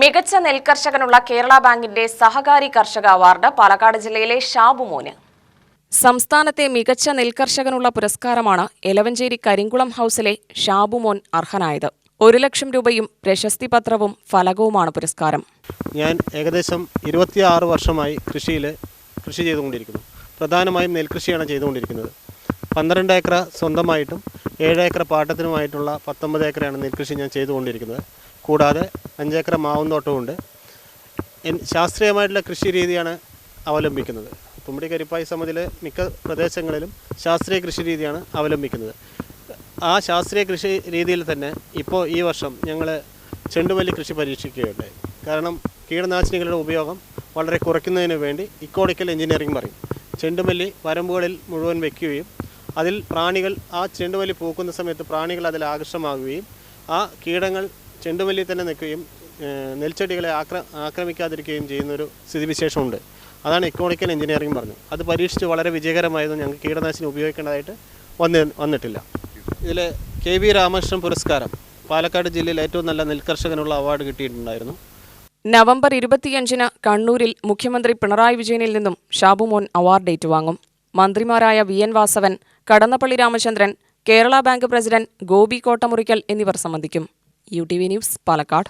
മികച്ച നെൽകർഷകനുള്ള കേരള ബാങ്കിന്റെ സഹകാരി കർഷക അവാർഡ് പാലക്കാട് ജില്ലയിലെ ഷാബുമോന്. സംസ്ഥാനത്തെ മികച്ച നെൽകർഷകനുള്ള പുരസ്കാരമാണ് എലവഞ്ചേരി കരിങ്കുളം ഹൌസിലെ ഷാബുമോൻ അർഹനായത്. ഒരു ലക്ഷം രൂപയും പ്രശസ്തി പത്രവും ഫലകവുമാണ് പുരസ്കാരം. ഞാൻ ഏകദേശം ഇരുപത്തിയാറ് വർഷമായി കൃഷിയിൽ കൃഷി ചെയ്തുകൊണ്ടിരിക്കുന്നു. പ്രധാനമായും നെൽകൃഷിയാണ് ചെയ്തുകൊണ്ടിരിക്കുന്നത്. പന്ത്രണ്ട് ഏക്കർ സ്വന്തമായിട്ടും ഏഴ് ഏക്കർ പാട്ടത്തിനുമായിട്ടുള്ള പത്തൊമ്പത് ഏക്കറാണ് നെൽകൃഷി ഞാൻ ചെയ്തുകൊണ്ടിരിക്കുന്നത്. കൂടാതെ അഞ്ചേക്കർ മാവും തോട്ടമുണ്ട് ശാസ്ത്രീയമായിട്ടുള്ള കൃഷി രീതിയാണ് അവലംബിക്കുന്നത്. തുമ്പടി കരിപ്പായി സമിതിയിലെ മിക്ക പ്രദേശങ്ങളിലും ശാസ്ത്രീയ കൃഷി രീതിയാണ് അവലംബിക്കുന്നത്. ആ ശാസ്ത്രീയ കൃഷി രീതിയിൽ തന്നെ ഇപ്പോൾ ഈ വർഷം ഞങ്ങൾ ചെണ്ടുമല്ലി കൃഷി പരീക്ഷിക്കുകയുണ്ടായി. കാരണം കീടനാശിനികളുടെ ഉപയോഗം വളരെ കുറയ്ക്കുന്നതിന് വേണ്ടി ഇക്കോളിക്കൽ എഞ്ചിനീയറിംഗ് പറയും. ചെണ്ടുമല്ലി വരമ്പുകളിൽ മുഴുവൻ വയ്ക്കുകയും അതിൽ പ്രാണികൾ ആ ചെണ്ടുമല്ലി പൂക്കുന്ന സമയത്ത് പ്രാണികൾ അതിൽ ആകർഷമാകുകയും ആ കീടങ്ങൾ ചെണ്ടുമല്ലി തന്നെ നിൽക്കുകയും നെൽച്ചെടികളെ ആക്ര ആക്രമിക്കാതിരിക്കുകയും ചെയ്യുന്നൊരു സ്ഥിതിവിശേഷമുണ്ട്. അതാണ് ഇക്കോണിക്കൽ എഞ്ചിനീയറിംഗ് പറഞ്ഞു അത് പരീക്ഷിച്ച് വളരെ വിജയകരമായതും ഞങ്ങൾക്ക് കീടനാശിനി ഉപയോഗിക്കേണ്ടതായിട്ട് വന്ന് വന്നിട്ടില്ല. ഇതിൽ കെ വി രാമകൃഷ്ണൻ പുരസ്കാരം പാലക്കാട് ജില്ലയിൽ ഏറ്റവും നല്ല നെൽകർഷകനുള്ള അവാർഡ് കിട്ടിയിട്ടുണ്ടായിരുന്നു. നവംബർ ഇരുപത്തിയഞ്ചിന് കണ്ണൂരിൽ മുഖ്യമന്ത്രി പിണറായി വിജയനിൽ നിന്നും ഷാബുമോൻ അവാർഡ് ഏറ്റുവാങ്ങും. മന്ത്രിമാരായ V N Vasavan Kadannappalli Ramachandran Kerala bank president Gopi Kottamurikkal എന്നിവർ സംബന്ധിക്കും. U T V news Palakkad.